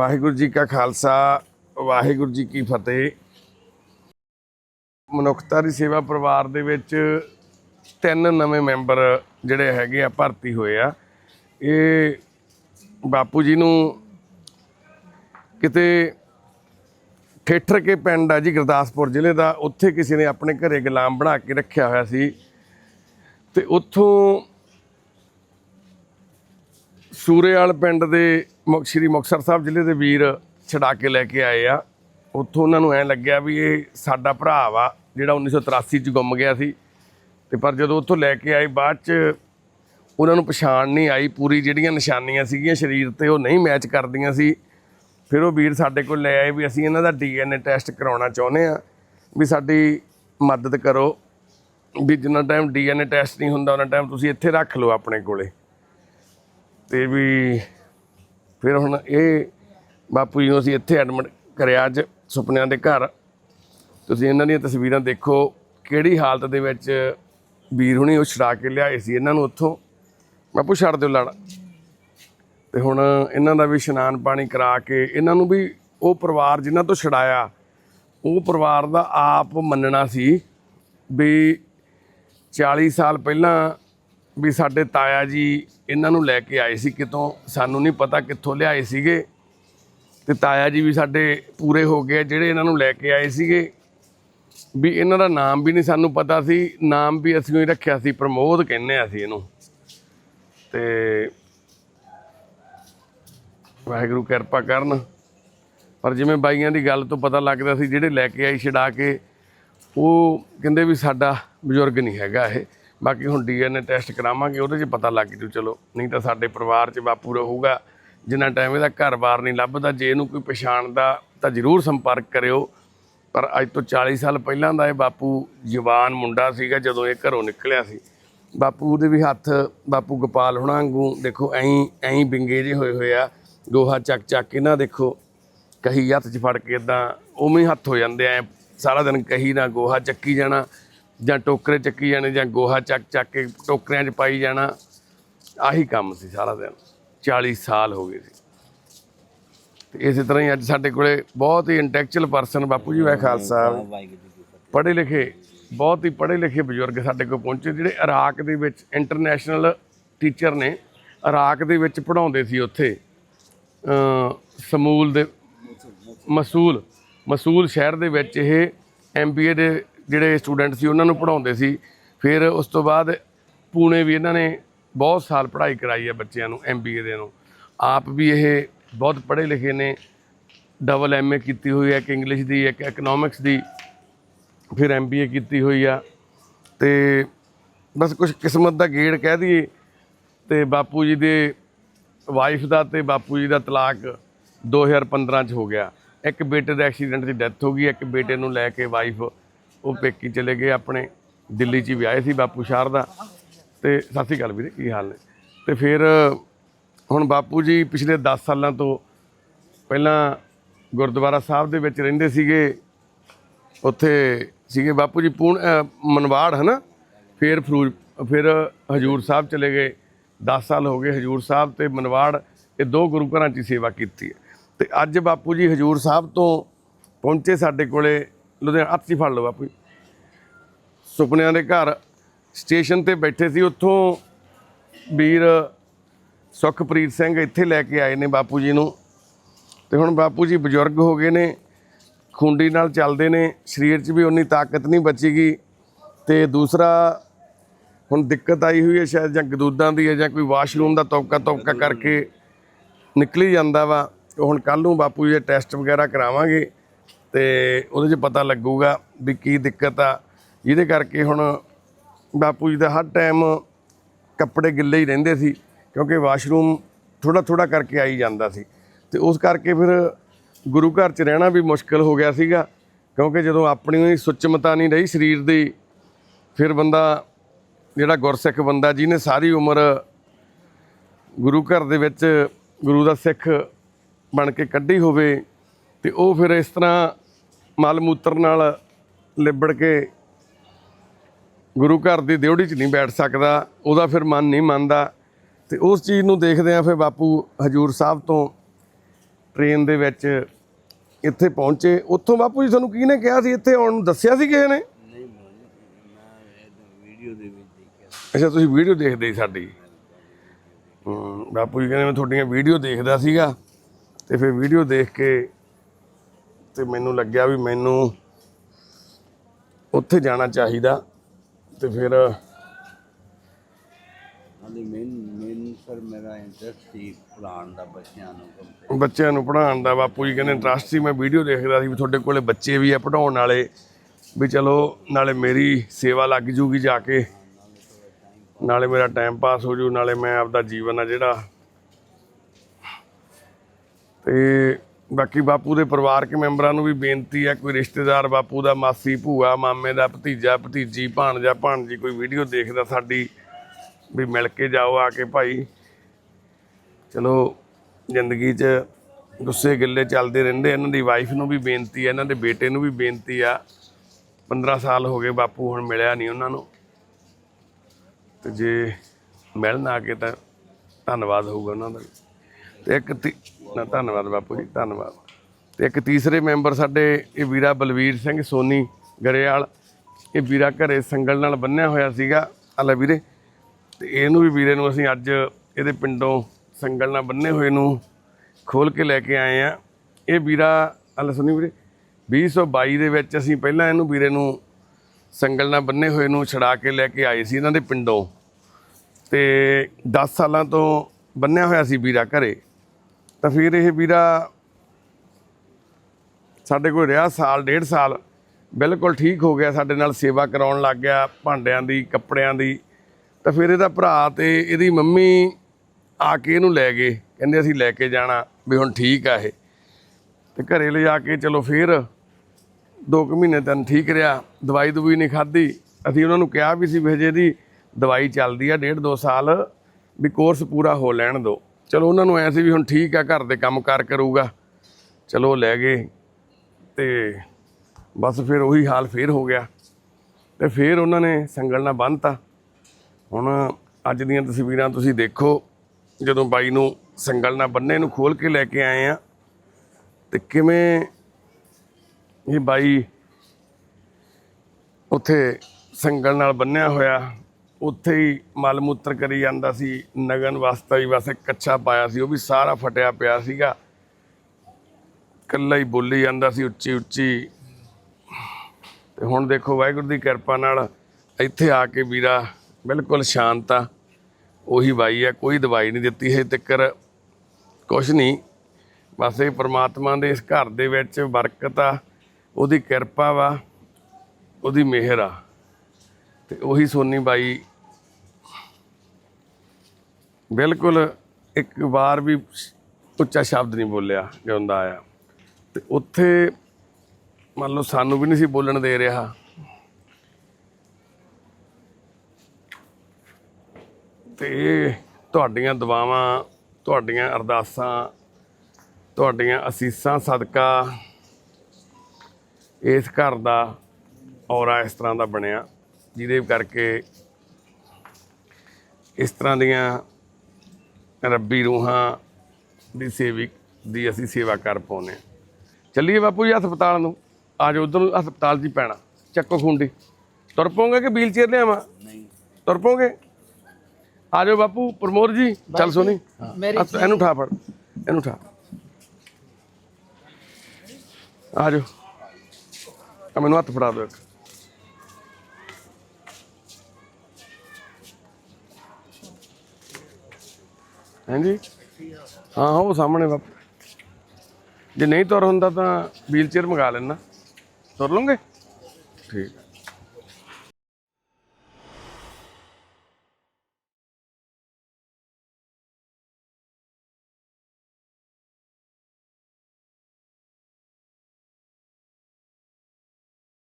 ਵਾਹਿਗੁਰੂ ਜੀ ਕਾ ਖਾਲਸਾ, ਵਾਹਿਗੁਰੂ ਜੀ ਕੀ ਫਤਿਹ। ਮਨੁੱਖਤਾ ਦੀ ਸੇਵਾ ਪਰਿਵਾਰ ਦੇ ਵਿੱਚ ਤਿੰਨ ਨਵੇਂ ਮੈਂਬਰ ਜਿਹੜੇ ਹੈਗੇ ਆ, ਭਰਤੀ ਹੋਏ ਆ। ਇਹ ਬਾਪੂ ਜੀ ਨੂੰ ਕਿਤੇ ਠੇਠਰ ਕੇ ਪਿੰਡ ਆ ਜੀ, ਗੁਰਦਾਸਪੁਰ ਜ਼ਿਲ੍ਹੇ ਦਾ। ਉੱਥੇ ਕਿਸੇ ਨੇ ਆਪਣੇ ਘਰੇ ਗੁਲਾਮ ਬਣਾ ਕੇ ਰੱਖਿਆ ਹੋਇਆ ਸੀ। ਤੇ ਉੱਥੋਂ ਸੂਰੇਵਾਲ ਪਿੰਡ ਦੇ ਮੁਕ- ਸ਼੍ਰੀ ਮੁਕਤਸਰ ਸਾਹਿਬ ਜ਼ਿਲ੍ਹੇ ਦੇ ਵੀਰ ਛਡਾ ਕੇ ਲੈ ਕੇ ਆਏ ਆ। ਉੱਥੋਂ ਉਹਨਾਂ ਨੂੰ ਐ ਲੱਗਿਆ ਵੀ ਇਹ ਸਾਡਾ ਭਰਾ ਵਾ, ਜਿਹੜਾ 1983 ਚ ਗੁੰਮ ਗਿਆ ਸੀ। ਤੇ ਪਰ ਜਦੋਂ ਉੱਥੋਂ ਲੈ ਕੇ ਆਏ, ਬਾਅਦ ਚ ਉਹਨਾਂ ਨੂੰ ਪਛਾਣ ਨਹੀਂ ਆਈ। ਪੂਰੀ ਜਿਹੜੀਆਂ ਨਿਸ਼ਾਨੀਆਂ ਸੀਗੀਆਂ ਸਰੀਰ ਤੇ, ਉਹ ਨਹੀਂ ਮੈਚ ਕਰਦੀਆਂ ਸੀ। ਫਿਰ ਉਹ ਵੀਰ ਸਾਡੇ ਕੋਲ ਲੈ ਆਏ ਵੀ ਅਸੀਂ ਇਹਨਾਂ ਦਾ ਡੀਐਨਏ ਟੈਸਟ ਕਰਾਉਣਾ ਚਾਹੁੰਦੇ ਆ, ਵੀ ਸਾਡੀ ਮਦਦ ਕਰੋ। ਵੀ ਜਿੰਨਾ ਟਾਈਮ ਡੀਐਨਏ ਟੈਸਟ ਨਹੀਂ ਹੁੰਦਾ, ਉਹਨਾਂ ਟਾਈਮ ਤੁਸੀਂ ਇੱਥੇ ਰੱਖ ਲਓ ਆਪਣੇ ਕੋਲੇ। ਤੇ ਵੀ ਫਿਰ ਹੁਣ ਇਹ ਬਾਪੂ ਜੀ ਨੂੰ ਅਸੀਂ ਇੱਥੇ ਐਡਮਿਟ ਕਰਿਆ ਅੱਜ ਸੁਪਨਿਆਂ ਦੇ ਘਰ। ਤੁਸੀਂ ਇਹਨਾਂ ਦੀਆਂ ਤਸਵੀਰਾਂ ਦੇਖੋ, ਕਿਹੜੀ ਹਾਲਤ ਦੇ ਵਿੱਚ ਵੀਰ ਹੁਣੀ ਉਹ ਛੜਾ ਕੇ ਲਿਆਏ ਸੀ ਇਹਨਾਂ ਨੂੰ ਉੱਥੋਂ। ਬਾਪੂ ਛੱਡ ਦਿਓ ਲੜ। ਤੇ ਹੁਣ ਇਹਨਾਂ ਦਾ ਵੀ ਇਸ਼ਨਾਨ ਪਾਣੀ ਕਰਾ ਕੇ ਇਹਨਾਂ ਨੂੰ ਵੀ ਉਹ ਪਰਿਵਾਰ ਜਿਨ੍ਹਾਂ ਤੋਂ ਛੜਾਇਆ ਉਹ ਪਰਿਵਾਰ ਦਾ ਆਪ ਮੰਨਣਾ ਸੀ ਵੀ 40 ਸਾਲ ਪਹਿਲਾਂ ਵੀ ਸਾਡੇ ਤਾਇਆ ਜੀ ਇਹਨਾਂ ਨੂੰ ਲੈ ਕੇ ਆਏ ਸੀ ਕਿਤੋਂ, ਸਾਨੂੰ ਨਹੀਂ ਪਤਾ ਕਿੱਥੋਂ ਲਿਆਏ ਸੀਗੇ। ਤੇ ਤਾਇਆ ਜੀ ਵੀ ਸਾਡੇ ਪੂਰੇ ਹੋ ਗਏ ਜਿਹੜੇ ਇਹਨਾਂ ਨੂੰ ਲੈ ਕੇ ਆਏ ਸੀਗੇ। ਵੀ ਇਹਨਾਂ ਦਾ ਨਾਮ ਵੀ ਨਹੀਂ ਸਾਨੂੰ ਪਤਾ ਸੀ, ਨਾਮ ਵੀ ਅਸੀਂ ਹੀ ਰੱਖਿਆ ਸੀ, ਪ੍ਰਮੋਦ ਕਹਿੰਦੇ ਆ ਅਸੀਂ ਇਹਨੂੰ। ਤੇ ਵਾਹਿਗੁਰੂ ਕਿਰਪਾ ਕਰਨ। ਪਰ ਜਿਵੇਂ ਬਾਈਆਂ ਦੀ ਗੱਲ ਤੋਂ ਪਤਾ ਲੱਗਦਾ ਸੀ, ਜਿਹੜੇ ਲੈ ਕੇ ਆਈ ਛਡਾ ਕੇ, ਉਹ ਕਹਿੰਦੇ ਵੀ ਸਾਡਾ ਬਜ਼ੁਰਗ ਨਹੀਂ ਹੈਗਾ ਇਹ। ਬਾਕੀ ਹੁਣ ਡੀਐਨਏ ਟੈਸਟ ਕਰਾਵਾਂਗੇ, ਉਹਦੇ 'ਚ ਪਤਾ ਲੱਗ ਜੂ, ਚਲੋ। ਨਹੀਂ ਤਾਂ ਸਾਡੇ ਪਰਿਵਾਰ 'ਚ ਬਾਪੂ ਰਹੂਗਾ, ਜਿੰਨਾ ਟਾਈਮ ਇਹਦਾ ਘਰ-ਬਾਰ ਨਹੀਂ ਲੱਭਦਾ, ਜੇ ਇਹਨੂੰ ਕੋਈ ਪਛਾਣਦਾ ਤਾਂ ਜ਼ਰੂਰ ਸੰਪਰਕ ਕਰਿਓ। ਪਰ ਅੱਜ ਤੋਂ 40 ਸਾਲ ਪਹਿਲਾਂ ਦਾ ਇਹ ਬਾਪੂ ਜਵਾਨ ਮੁੰਡਾ ਸੀਗਾ, ਜਦੋਂ ਇਹ ਘਰੋਂ ਨਿਕਲਿਆ ਸੀ। ਬਾਪੂ ਦੇ ਵੀ ਹੱਥ, ਬਾਪੂ ਗੋਪਾਲ ਹੁਣਾਂ ਵਾਂਗੂ, ਦੇਖੋ, ਐਂ ਐਂ ਬਿੰਗੇ ਜੇ ਹੋਏ ਹੋਏ ਆ, ਗੋਹਾ ਚੱਕ ਚੱਕ ਕੇ ਨਾ ਦੇਖੋ, ਕਹੀ ਹੱਥ 'ਚ ਫੜ ਕੇ ਇਦਾਂ ਉਵੇਂ ਹੀ ਹੱਥ ਹੋ ਜਾਂਦੇ ਆ ਸਾਰਾ ਦਿਨ ਕਹੀ ਨਾ ਗੋਹਾ ਚੱਕੀ ਜਾਣਾ। ਜਾਂ ਟੋਕਰੇ ਚੱਕੀ ਜਾਣੇ ਜਾਂ ਗੋਹਾ ਚੱਕ ਚੱਕ ਕੇ ਟੋਕਰਿਆਂ 'ਚ ਪਾਈ ਜਾਣਾ ਆਹੀ ਕੰਮ ਸੀ ਸਾਰਾ ਦਿਨ। 40 ਸਾਲ ਹੋ ਗਏ ਸੀ। ਤੇ ਇਸੇ ਤਰ੍ਹਾਂ ਹੀ ਅੱਜ ਸਾਡੇ ਕੋਲੇ ਬਹੁਤ ਹੀ ਇੰਟੈਕਚੁਅਲ ਪਰਸਨ ਬਾਪੂ ਜੀ ਵਾਹਿ ਖਾਲਸਾ। ਪੜ੍ਹੇ ਲਿਖੇ ਬਹੁਤ ਹੀ ਪੜ੍ਹੇ ਲਿਖੇ ਬਜ਼ੁਰਗ ਸਾਡੇ ਕੋਲ ਪਹੁੰਚੇ ਜਿਹੜੇ ਇਰਾਕ ਦੇ ਵਿੱਚ ਇੰਟਰਨੈਸ਼ਨਲ ਟੀਚਰ ਨੇ। ਇਰਾਕ ਦੇ ਵਿੱਚ ਪੜ੍ਹਾਉਂਦੇ ਸੀ ਉੱਥੇ। ਸਮੂਲ ਦੇ ਮਸੂਲ ਮਸੂਲ ਸ਼ਹਿਰ ਦੇ ਵਿੱਚ ਇਹ ਐਮਬੀਏ ਦੇ ਜਿਹੜੇ ਸਟੂਡੈਂਟ ਸੀ, ਉਹਨਾਂ ਨੂੰ ਪੜ੍ਹਾਉਂਦੇ ਸੀ। ਫਿਰ ਉਸ ਤੋਂ ਬਾਅਦ ਪੂਣੇ ਵੀ ਇਹਨਾਂ ਨੇ ਬਹੁਤ ਸਾਲ ਪੜ੍ਹਾਈ ਕਰਾਈ ਹੈ ਬੱਚਿਆਂ ਨੂੰ ਐਮਬੀਏ ਦੇ ਨੂੰ। ਆਪ ਵੀ ਇਹ ਬਹੁਤ ਪੜ੍ਹੇ ਲਿਖੇ ਨੇ। ਡਬਲ ਐਮਏ ਕੀਤੀ ਹੋਈ ਹੈ, ਇੱਕ ਇੰਗਲਿਸ਼ ਦੀ, ਇੱਕ ਇਕਨੋਮਿਕਸ ਦੀ। ਫਿਰ ਐਮਬੀਏ ਕੀਤੀ ਹੋਈ ਆ। ਤੇ ਬਸ ਕੁਝ ਕਿਸਮਤ ਦਾ ਗੇੜ ਕਹਿ ਦਈਏ। ਤੇ ਬਾਪੂ ਜੀ ਦੇ ਵਾਈਫ ਦਾ ਤੇ ਬਾਪੂ ਜੀ ਦਾ ਤਲਾਕ 2015 ਚ ਹੋ ਗਿਆ। ਇੱਕ ਬੇਟੇ ਦਾ ਐਕਸੀਡੈਂਟ 'ਚ ਡੈਥ ਹੋ ਗਈ, ਇੱਕ ਬੇਟੇ ਨੂੰ ਲੈ ਕੇ ਵਾਈਫ ਉਹ ਪੇਕੀ ਚਲੇ ਗਏ ਆਪਣੇ ਦਿੱਲੀ 'ਚ ਵਿਆਹੇ ਸੀ ਬਾਪੂ ਸ਼ਾਰਦਾ ਤੇ ਸਤਿ ਸ਼੍ਰੀ ਅਕਾਲ ਵੀਰੇ ਕੀ ਹਾਲ ਨੇ? ਤੇ ਫਿਰ ਹੁਣ ਬਾਪੂ ਜੀ ਪਿਛਲੇ 10 ਸਾਲਾਂ ਤੋਂ ਪਹਿਲਾਂ ਗੁਰਦੁਆਰਾ ਸਾਹਿਬ ਦੇ ਵਿੱਚ ਰਹਿੰਦੇ ਸੀਗੇ। ਉੱਥੇ ਸੀਗੇ ਬਾਪੂ ਜੀ ਪੂਣ ਅ, ਮਨਵਾੜ ਹਨਾ? ਫਿਰ ਫਰੂਜ ਫਿਰ ਹਜੂਰ ਸਾਹਿਬ ਚਲੇ ਗਏ। 10 ਸਾਲ ਹੋ ਗਏ ਹਜੂਰ ਸਾਹਿਬ ਤੇ ਮਨਵਾੜ ਇਹ ਦੋ ਗੁਰੂ ਘਰਾਂ 'ਚ ਸੇਵਾ ਕੀਤੀ ਹੈ। ਤੇ ਅੱਜ ਬਾਪੂ ਜੀ ਹਜੂਰ ਸਾਹਿਬ ਤੋਂ ਪਹੁੰਚੇ ਸਾਡੇ ਕੋਲੇ। ਲੁਧਿਆਣਾ ਹੱਥ 'ਚ ਹੀ ਫੜ ਲਓ ਬਾਪੂ ਜੀ ਸੁਪਨਿਆਂ ਦੇ ਘਰ ਸਟੇਸ਼ਨ ਤੇ ਬੈਠੇ ਸੀ, ਉੱਥੋਂ ਵੀਰ ਸੁਖਪ੍ਰੀਤ ਸਿੰਘ ਇੱਥੇ ਲੈ ਕੇ ਆਏ ਨੇ ਬਾਪੂ ਜੀ ਨੂੰ। ਤੇ ਹੁਣ ਬਾਪੂ ਜੀ ਬਜ਼ੁਰਗ ਹੋ ਗਏ ਨੇ, ਖੁੰਡੀ ਨਾਲ ਚੱਲਦੇ ਨੇ, ਸਰੀਰ 'ਚ ਵੀ ਉਨੀ ਤਾਕਤ ਨਹੀਂ ਬਚੀਗੀ। ਤੇ ਦੂਸਰਾ, ਹੁਣ ਦਿੱਕਤ ਆਈ ਹੋਈ ਹੈ, ਸ਼ਾਇਦ ਜਾਂ ਗਦੂਦਾਂ ਦੀ ਹੈ, ਜਾਂ ਕੋਈ ਵਾਸ਼ਰੂਮ ਦਾ ਤੌਕਾ ਤੌਕਾ ਕਰਕੇ ਨਿਕਲੀ ਜਾਂਦਾ ਵਾ। ਹੁਣ ਕੱਲ ਨੂੰ ਬਾਪੂ ਜੀ ਦੇ ਟੈਸਟ ਵਗੈਰਾ ਕਰਾਵਾਂਗੇ। ਤੇ ਉਹਦੇ 'ਚ ਪਤਾ ਲੱਗੂਗਾ ਵੀ ਕੀ ਦਿੱਕਤ ਆ। ਜਿਹਦੇ ਕਰਕੇ ਹੁਣ ਬਾਪੂ ਜੀ ਦਾ ਹਰ ਟਾਈਮ ਕੱਪੜੇ ਗਿੱਲੇ ਹੀ ਰਹਿੰਦੇ ਸੀ, ਕਿਉਂਕਿ ਵਾਸ਼ਰੂਮ ਥੋੜਾ ਥੋੜਾ ਕਰਕੇ ਆਈ ਜਾਂਦਾ ਸੀ। ਤੇ ਉਸ ਕਰਕੇ ਫਿਰ ਗੁਰੂ ਘਰ 'ਚ ਰਹਿਣਾ ਵੀ ਮੁਸ਼ਕਲ ਹੋ ਗਿਆ ਸੀਗਾ, ਕਿਉਂਕਿ ਜਦੋਂ ਆਪਣੀ ਹੀ ਸੁੱਚਮਤਾ ਨਹੀਂ ਰਹੀ ਸਰੀਰ ਦੀ, ਫਿਰ ਬੰਦਾ ਜਿਹੜਾ ਗੁਰਸਿੱਖ ਬੰਦਾ ਜਿਹਨੇ ਸਾਰੀ ਉਮਰ ਗੁਰੂ ਘਰ ਦੇ ਵਿੱਚ ਗੁਰੂ ਦਾ ਸਿੱਖ ਬਣ ਕੇ ਕੱਢੀ ਹੋਵੇ ਤੇ ਉਹ ਫਿਰ ਇਸ ਤਰ੍ਹਾਂ ਮਲ ਮੂਤਰ ਨਾਲ ਲਿਬੜ ਕੇ ਗੁਰੂ ਘਰ ਦੀ ਦਿਉੜੀ 'ਚ ਨਹੀਂ ਬੈਠ ਸਕਦਾ ਉਹਦਾ ਫਿਰ ਮਨ ਨਹੀਂ ਮੰਨਦਾ। ਤੇ ਉਸ ਚੀਜ਼ ਨੂੰ ਦੇਖਦੇ ਆ ਫਿਰ ਬਾਪੂ ਹਜੂਰ ਸਾਹਿਬ ਤੋਂ ਟ੍ਰੇਨ ਦੇ ਵਿੱਚ ਇੱਥੇ ਪਹੁੰਚੇ। ਉੱਥੋਂ ਬਾਪੂ ਜੀ ਤੁਹਾਨੂੰ ਕਿਹਨੇ ਕਿਹਾ ਸੀ? ਇੱਥੇ ਆਉਣ ਨੂੰ ਦੱਸਿਆ ਸੀ ਕਿਸੇ ਨੇ? ਨਹੀਂ ਮੈਂ ਵੀਡੀਓ ਦੇ ਵਿੱਚ ਦੇਖਿਆ ਅੱਛਾ ਤੁਸੀਂ ਵੀਡੀਓ ਦੇਖਦੇ ਸੀ ਸਾਡੀ? ਬਾਪੂ ਜੀ ਕਹਿੰਦੇ ਮੈਂ ਤੁਹਾਡੀਆਂ ਵੀਡੀਓ ਦੇਖਦਾ ਸੀਗਾ। ਤੇ ਫਿਰ ਵੀਡੀਓ ਦੇਖ ਕੇ ਤੇ ਮੈਨੂੰ ਲੱਗਿਆ ਵੀ ਮੈਨੂੰ ਉੱਥੇ ਜਾਣਾ ਚਾਹੀਦਾ ਤੇ ਫਿਰ ਹਾਲੇ ਮੇਨ ਮੇਨ ਸਰ ਮੇਰਾ ਇੰਟਰਸਟ ਸੀ ਪੜਾਉਣ ਦਾ ਬੱਚਿਆਂ ਨੂੰ ਬੱਚਿਆਂ ਨੂੰ ਪੜ੍ਹਾਉਣ ਦਾ ਬਾਪੂ ਜੀ ਕਹਿੰਦੇ ਇੰਟਰਸਟ ਸੀ ਮੈਂ ਵੀਡੀਓ ਦੇਖਦਾ ਸੀ ਵੀ ਤੁਹਾਡੇ ਕੋਲੇ ਬੱਚੇ ਵੀ ਆ ਪੜਾਉਣ ਵਾਲੇ ਵੀ ਚਲੋ ਨਾਲੇ ਮੇਰੀ ਸੇਵਾ ਲੱਗ ਜੂਗੀ ਜਾ ਕੇ ਨਾਲੇ ਮੇਰਾ ਟਾਈਮ ਪਾਸ ਹੋ ਜੂ ਨਾਲੇ ਮੈਂ ਆਪਦਾ ਜੀਵਨ ਆ ਜਿਹੜਾ। ਤੇ ਬਾਕੀ ਬਾਪੂ ਦੇ ਪਰਿਵਾਰਕ ਮੈਂਬਰਾਂ ਨੂੰ ਵੀ ਬੇਨਤੀ ਹੈ, ਕੋਈ ਰਿਸ਼ਤੇਦਾਰ ਬਾਪੂ ਦਾ, ਮਾਸੀ, ਭੂਆ, ਮਾਮੇ ਦਾ, ਭਤੀਜਾ, ਭਤੀਜੀ, ਭਾਣਜਾ, ਭਾਣਜੀ, ਕੋਈ ਵੀਡੀਓ ਦੇਖਦਾ ਸਾਡੀ, ਵੀ ਮਿਲ ਕੇ ਜਾਓ ਆ ਕੇ ਭਾਈ। ਚਲੋ, ਜ਼ਿੰਦਗੀ 'ਚ ਗੁੱਸੇ ਗਿੱਲੇ ਚੱਲਦੇ ਰਹਿੰਦੇ ਇਹਨਾਂ ਦੀ ਵਾਈਫ ਨੂੰ ਵੀ ਬੇਨਤੀ ਹੈ, ਇਹਨਾਂ ਦੇ ਬੇਟੇ ਨੂੰ ਵੀ ਬੇਨਤੀ ਆ। 15 ਸਾਲ ਹੋ ਗਏ ਬਾਪੂ ਹੁਣ ਮਿਲਿਆ ਨਹੀਂ ਉਹਨਾਂ ਨੂੰ। ਤੇ ਜੇ ਮਿਲਣ ਆ ਕੇ ਤਾਂ ਧੰਨਵਾਦ ਹੋਊਗਾ ਉਹਨਾਂ ਦਾ ਵੀ। ਤੇ ਇੱਕ ਤੀ- ਨਾ, ਧੰਨਵਾਦ ਬਾਪੂ ਜੀ, ਧੰਨਵਾਦ। ਤੇ ਇੱਕ ਤੀਸਰੇ ਮੈਂਬਰ ਸਾਡੇ, ਇਹ ਵੀਰਾ ਬਲਵੀਰ ਸਿੰਘ ਸੋਨੀ ਗਰੇਵਾਲ। ਇਹ ਵੀਰਾ ਘਰੇ ਸੰਗਲ ਨਾਲ ਬੰਨਿਆ ਹੋਇਆ ਸੀਗਾ। ਹਲੇ ਵੀਰੇ, ਤੇ ਇਹਨੂੰ ਵੀ ਵੀਰੇ ਨੂੰ ਅਸੀਂ ਅੱਜ ਇਹਦੇ ਪਿੰਡੋਂ ਸੰਗਲ ਨਾਲ ਬੰਨੇ ਹੋਏ ਨੂੰ ਖੋਲ ਕੇ ਲੈ ਕੇ ਆਏ ਆ ਇਹ ਵੀਰਾ, ਹਲੇ ਸੁਣੀ ਵੀਰੇ 2022 ਦੇ ਵਿੱਚ ਅਸੀਂ ਪਹਿਲਾਂ ਇਹਨੂੰ ਵੀਰੇ ਨੂੰ ਸੰਗਲ ਨਾਲ ਬੰਨੇ ਹੋਏ ਨੂੰ ਛੜਾ ਕੇ ਲੈ ਕੇ ਆਏ ਸੀ ਇਹਨਾਂ ਦੇ ਪਿੰਡੋਂ। ਤੇ 10 ਸਾਲਾਂ ਤੋਂ ਬੰਨਿਆ ਹੋਇਆ ਸੀ ਵੀਰਾ ਘਰੇ। ਤਾਂ ਫਿਰ ਇਹ ਵੀਰਾ ਸਾਡੇ ਕੋਲ ਰਿਹਾ ਸਾਲ, ਡੇਢ ਸਾਲ। ਬਿਲਕੁਲ ਠੀਕ ਹੋ ਗਿਆ, ਸਾਡੇ ਨਾਲ ਸੇਵਾ ਕਰਾਉਣ ਲੱਗ ਗਿਆ, ਭਾਂਡਿਆਂ ਦੀ, ਕੱਪੜਿਆਂ ਦੀ। ਤਾਂ ਫਿਰ ਇਹਦਾ ਭਰਾ ਤੇ ਇਹਦੀ ਮੰਮੀ ਆ ਕੇ ਇਹਨੂੰ ਲੈ ਗਏ। ਕਹਿੰਦੇ ਅਸੀਂ ਲੈ ਕੇ ਜਾਣਾ, ਵੀ ਹੁਣ ਠੀਕ ਆ ਇਹ। ਤੇ ਘਰੇ ਲਿਜਾ ਕੇ ਚਲੋ ਫਿਰ ਦੋ ਕੁ ਮਹੀਨੇ ਤੱਕ ਠੀਕ ਰਿਹਾ, ਦਵਾਈ ਦਵਾਈ ਨਹੀਂ ਖਾਧੀ। ਅਸੀਂ ਉਹਨਾਂ ਨੂੰ ਕਿਹਾ ਵੀ ਸੀ ਵੀ ਹਜੇ ਦੀ ਦਵਾਈ ਚੱਲਦੀ ਆ ਡੇਢ ਦੋ ਸਾਲ, ਵੀ ਕੋਰਸ ਪੂਰਾ ਹੋ ਲੈਣ ਦਿਓ। ਚਲੋ ਉਹਨਾਂ ਨੂੰ ਐ ਸੀ ਵੀ ਹੁਣ ਠੀਕ ਆ, ਘਰ ਦੇ ਕੰਮ ਕਾਰ ਕਰੂਗਾ। ਚਲੋ ਲੈ ਗਏ ਤੇ ਬਸ ਫਿਰ ਉਹੀ ਹਾਲ ਫੇਰ ਹੋ ਗਿਆ। ਤੇ ਫਿਰ ਉਹਨਾਂ ਨੇ ਸੰਗਲ ਨਾਲ ਬੰਨਤਾ। ਹੁਣ ਅੱਜ ਦੀਆਂ ਤਸਵੀਰਾਂ ਤੁਸੀਂ ਦੇਖੋ, ਜਦੋਂ ਬਾਈ ਨੂੰ ਸੰਗਲ ਨਾਲ ਬੰਨੇ ਨੂੰ ਖੋਲ ਕੇ ਲੈ ਕੇ ਆਏ ਆ, ਤੇ ਕਿਵੇਂ ਇਹ ਬਾਈ ਉੱਥੇ ਸੰਗਲ ਨਾਲ ਬੰਨਿਆ ਹੋਇਆ ਉੱਥੇ ਹੀ ਮਲ ਮੂਤਰ ਕਰੀ ਜਾਂਦਾ ਸੀ, ਨਗਨ ਵਾਸਤਾ ਹੀ ਬਸ ਕੱਚਾ ਪਾਇਆ ਸੀ, ਉਹ ਵੀ ਸਾਰਾ ਫਟਿਆ ਪਿਆ ਸੀਗਾ। ਕੱਲਾ ਹੀ ਬੋਲੀ ਜਾਂਦਾ ਸੀ ਉੱਚੀ ਉੱਚੀ। ਤੇ ਹੁਣ ਦੇਖੋ ਵਾਹਿਗੁਰੂ ਦੀ ਕਿਰਪਾ ਨਾਲ ਇੱਥੇ ਆ ਕੇ ਵੀਰਾ ਬਿਲਕੁਲ ਸ਼ਾਂਤ ਆ, ਉਹੀ ਬਾਈ ਆ, ਕੋਈ ਦਵਾਈ ਨਹੀਂ ਦਿੱਤੀ ਹੈ ਤਿੱਕਰ, ਕੁਛ ਨਹੀਂ। ਬਸ ਇਹ ਪ੍ਰਮਾਤਮਾ ਦੇ ਇਸ ਘਰ ਦੇ ਵਿੱਚ ਬਰਕਤ ਆ, ਉਹਦੀ ਕਿਰਪਾ ਵਾ, ਉਹਦੀ ਮਿਹਰ ਆ। ਤੇ ਉਹੀ ਸੋਨੀ ਬਾਈ ਬਿਲਕੁਲ ਇੱਕ ਵਾਰ ਵੀ ਉੱਚਾ ਸ਼ਬਦ ਨਹੀਂ ਬੋਲਿਆ ਜਿਉਂਦਾ ਆਇਆ। ਤੇ ਉੱਥੇ ਮੰਨ ਲਓ ਸਾਨੂੰ ਵੀ ਨਹੀਂ ਸੀ ਬੋਲਣ ਦੇ ਰਿਹਾ। ਤੇ ਤੁਹਾਡੀਆਂ ਦੁਆਵਾਂ, ਤੁਹਾਡੀਆਂ ਅਰਦਾਸਾਂ, ਤੁਹਾਡੀਆਂ ਅਸੀਸਾਂ, ਸਦਕਾ ਇਸ ਘਰ ਦਾ ਔਰਾ ਇਸ ਤਰ੍ਹਾਂ ਦਾ ਬਣਿਆ, ਜਿਹਦੇ ਕਰਕੇ ਇਸ ਤਰ੍ਹਾਂ ਦੀਆਂ ਰੱਬੀ ਰੂਹਾਂ ਦੀ ਸੇਵਿਕ ਦੀ ਅਸੀਂ ਸੇਵਾ ਕਰ ਪਾਉਂਦੇ ਹਾਂ। ਚੱਲੀਏ ਬਾਪੂ ਜੀ ਹਸਪਤਾਲ ਨੂੰ। ਆ ਜਾਓ ਉਧਰ ਨੂੰ ਹਸਪਤਾਲ 'ਚ ਹੀ ਪੈਣਾ। ਚੱਕੋ ਖੁੰਡੀ। ਤੁਰ ਪੋਗੇ ਕਿ ਵੀਲ ਚੇਅਰ ਲਿਆਵਾਂ? ਨਹੀਂ। ਤੁਰ ਪੋਗੇ? ਆ ਜਾਓ ਬਾਪੂ ਪ੍ਰਮੋਦ ਜੀ ਚੱਲ ਸੋਨੀ। ਇਹਨੂੰ ਠਾ ਫੜ ਇਹਨੂੰ ਠਾ ਆ ਜਾਓ। ਆ ਮੈਨੂੰ ਹੱਥ ਫੜਾ ਦਿਓ ਇੱਕ। ਹਾਂਜੀ? ਹਾਂ, ਉਹ ਸਾਹਮਣੇ ਬਾਪੂ। ਜੇ ਨਹੀਂ ਤੁਰ ਹੁੰਦਾ ਤਾਂ ਵੀਲ ਚੇਅਰ ਮੰਗਾ ਲੈਣਾ ਤੁਰ ਲਓਗੇ ਠੀਕ।